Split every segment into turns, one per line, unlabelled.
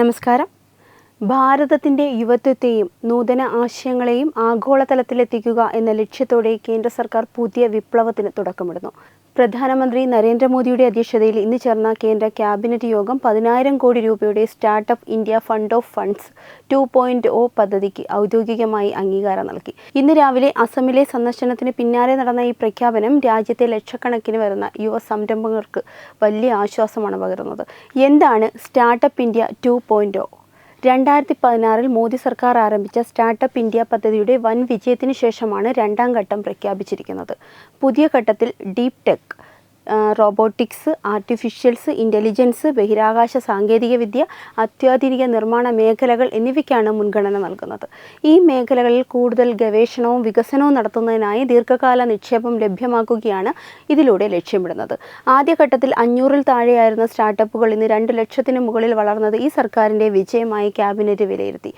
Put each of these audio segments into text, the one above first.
നമസ്കാരം. ഭാരതത്തിന്റെ യുവത്വത്തെയും നൂതന ആശയങ്ങളെയും ആഗോളതലത്തിലെത്തിക്കുക എന്ന ലക്ഷ്യത്തോടെ കേന്ദ്ര സർക്കാർ പുതിയ വിപ്ലവത്തിന് തുടക്കമിടുന്നു. പ്രധാനമന്ത്രി നരേന്ദ്രമോദിയുടെ അധ്യക്ഷതയിൽ ഇന്ന് ചേർന്ന കേന്ദ്ര ക്യാബിനറ്റ് യോഗം പതിനായിരം കോടി രൂപയുടെ startup India fund of funds two point O പദ്ധതിക്ക് ഔദ്യോഗികമായി അംഗീകാരം നൽകി. ഇന്ന് രാവിലെ അസമിലെ സന്ദർശനത്തിന് പിന്നാലെ നടന്ന ഈ പ്രഖ്യാപനം രാജ്യത്തെ ലക്ഷക്കണക്കിന് വരുന്ന യുവ സംരംഭകർക്ക് വലിയ ആശ്വാസമാണ് പകരുന്നത്. എന്താണ് സ്റ്റാർട്ടപ്പ് ഇന്ത്യ ടു പോയിന്റ് രണ്ടായിരത്തി പതിനാറിൽ മോദി സർക്കാർ ആരംഭിച്ച സ്റ്റാർട്ടപ്പ് ഇന്ത്യ പദ്ധതിയുടെ വൻ വിജയത്തിന് ശേഷമാണ് രണ്ടാം ഘട്ടം പ്രഖ്യാപിച്ചിരിക്കുന്നത്. പുതിയ ഘട്ടത്തിൽ deep tech robotics artificial intelligence ബഹിരാകാശ സാങ്കേതികവിദ്യ അത്യാധുനിക നിർമ്മാണ മേഖലകൾ എന്നിവയ്ക്കാണ് മുൻഗണന നൽകുന്നത്. ഈ മേഖലകളിൽ കൂടുതൽ ഗവേഷണവും വികസനവും നടത്തുന്നതിനായി ദീർഘകാല നിക്ഷേപം ലഭ്യമാക്കുകയാണ് ഇതിലൂടെ ലക്ഷ്യമിടുന്നത്. ആദ്യഘട്ടത്തിൽ അഞ്ഞൂറിൽ താഴെയായിരുന്ന സ്റ്റാർട്ടപ്പുകൾ ഇന്ന് രണ്ട് ലക്ഷത്തിന് മുകളിൽ വളർന്നത് ഈ സർക്കാരിന്റെ വിജയമായി ക്യാബിനറ്റ് വിലയിരുത്തി.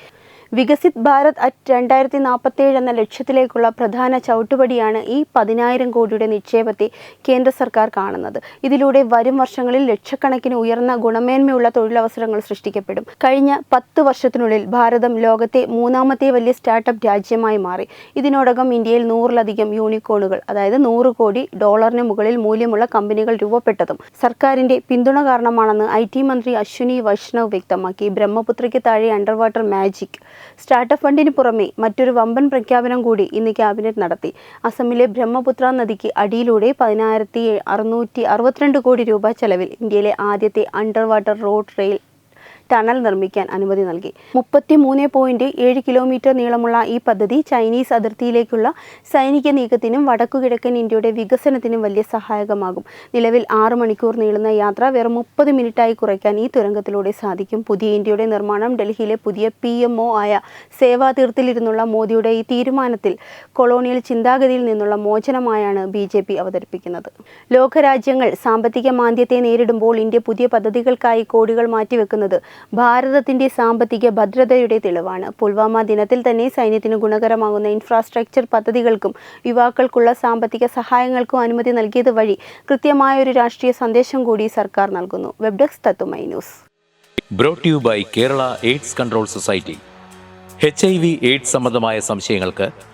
വികസിത് ഭാരത് അറ്റ് രണ്ടായിരത്തി നാൽപ്പത്തേഴ് എന്ന ലക്ഷ്യത്തിലേക്കുള്ള പ്രധാന ചവിട്ടുപടിയാണ് ഈ പതിനായിരം കോടിയുടെ നിക്ഷേപത്തെ കേന്ദ്ര സർക്കാർ കാണുന്നത്. ഇതിലൂടെ വരും വർഷങ്ങളിൽ ലക്ഷക്കണക്കിന് ഉയർന്ന ഗുണമേന്മയുള്ള തൊഴിലവസരങ്ങൾ സൃഷ്ടിക്കപ്പെടും. കഴിഞ്ഞ പത്ത് വർഷത്തിനുള്ളിൽ ഭാരതം ലോകത്തെ മൂന്നാമത്തെ വലിയ സ്റ്റാർട്ടപ്പ് രാജ്യമായി മാറി. ഇതിനോടകം ഇന്ത്യയിൽ നൂറിലധികം യൂണിക്കോണുകൾ അതായത് നൂറ് കോടി ഡോളറിന് മുകളിൽ മൂല്യമുള്ള കമ്പനികൾ രൂപപ്പെട്ടതും സർക്കാരിന്റെ പിന്തുണ കാരണമാണെന്ന് ഐ മന്ത്രി അശ്വിനി വൈഷ്ണവ് വ്യക്തമാക്കി. ബ്രഹ്മപുത്രയ്ക്ക് താഴെ അണ്ടർ വാട്ടർ മാജിക് സ്റ്റാർട്ടപ്പ് ഫണ്ടിന് പുറമെ മറ്റൊരു വമ്പൻ പ്രഖ്യാപനം കൂടി ഇന്ന് ക്യാബിനറ്റ് നടത്തി. അസമിലെ ബ്രഹ്മപുത്ര നദിക്ക് അടിയിലൂടെ പതിനായിരത്തി അറുന്നൂറ്റി അറുപത്തിരണ്ട് കോടി രൂപ ചെലവിൽ ഇന്ത്യയിലെ ആദ്യത്തെ under water road rail tunnel നിർമ്മിക്കാൻ അനുമതി നൽകി. മുപ്പത്തി മൂന്ന് പോയിന്റ് ഏഴ് കിലോമീറ്റർ നീളമുള്ള ഈ പദ്ധതി ചൈനീസ് അതിർത്തിയിലേക്കുള്ള സൈനിക നീക്കത്തിനും വടക്കുകിഴക്കൻ ഇന്ത്യയുടെ വികസനത്തിനും വലിയ സഹായകമാകും. നിലവിൽ ആറ് മണിക്കൂർ നീളുന്ന യാത്ര വെറും മുപ്പത് മിനിറ്റായി കുറയ്ക്കാൻ ഈ തുരങ്കത്തിലൂടെ സാധിക്കും. പുതിയ ഇന്ത്യയുടെ നിർമ്മാണം ഡൽഹിയിലെ പുതിയ പി എം ഒ ആയ മോദിയുടെ ഈ തീരുമാനത്തിൽ കൊളോണിയൽ ചിന്താഗതിയിൽ നിന്നുള്ള മോചനമായാണ് ബി ജെ പി അവതരിപ്പിക്കുന്നത്. ലോകരാജ്യങ്ങൾ സാമ്പത്തിക മാന്ദ്യത്തെ നേരിടുമ്പോൾ ഇന്ത്യ പുതിയ പദ്ധതികൾക്കായി കോടികൾ മാറ്റിവെക്കുന്നത് ഭാരതത്തിന്റെ സാമ്പത്തിക ഭദ്രതയുടെ തെളിവാണ്. പുൽവാമ ദിനത്തിൽ തന്നെ സൈന്യത്തിന് ഗുണകരമാകുന്ന ഇൻഫ്രാസ്ട്രക്ചർ പദ്ധതികൾക്കും യുവാക്കൾക്കുള്ള സാമ്പത്തിക സഹായങ്ങൾക്കും അനുമതി നൽകിയത് വഴി കൃത്യമായ ഒരു രാഷ്ട്രീയ സന്ദേശം കൂടി സർക്കാർ നൽകുന്നു. വെബ് ഡെസ്ക് തത്തുമൈ news.
By Kerala AIDS control society AIDS സംബന്ധമായ സംശയങ്ങൾക്ക്